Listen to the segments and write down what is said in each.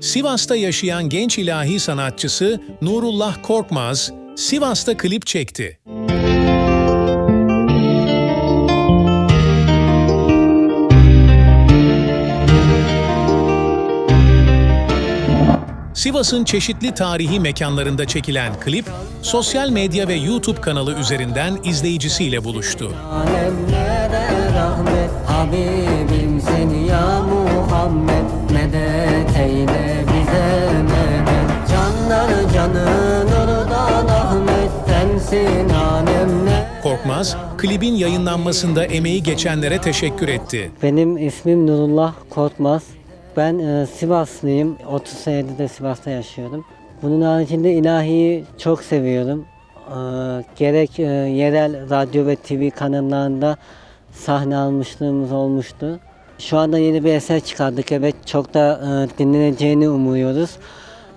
Sivas'ta yaşayan genç ilahi sanatçısı Nurullah Korkmaz, Sivas'ta klip çekti. Sivas'ın çeşitli tarihi mekanlarında çekilen klip, sosyal medya ve YouTube kanalı üzerinden izleyicisiyle buluştu. Ahmet Sensin Korkmaz, klibin yayınlanmasında emeği geçenlere teşekkür etti. Benim ismim Nurullah Korkmaz. Ben e, Sivaslıyım. 30 senedir de Sivas'ta yaşıyorum. Bunun haricinde ilahiyi çok seviyorum. E, gerek e, yerel radyo ve TV kanallarında sahne almışlığımız olmuştu. Şu anda yeni bir eser çıkardık. Evet çok da e, dinleneceğini umuyoruz.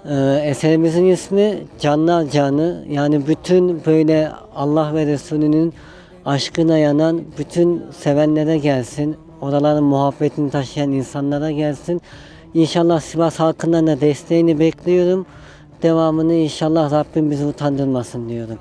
E, eserimizin ismi Canlar Canı. Yani bütün böyle Allah ve Resulünün aşkına yanan bütün sevenlere gelsin. Oraların muhabbetini taşıyan insanlara gelsin. İnşallah Sivas halkından da desteğini bekliyorum. Devamını inşallah Rabbim bizi utandırmasın diyorum.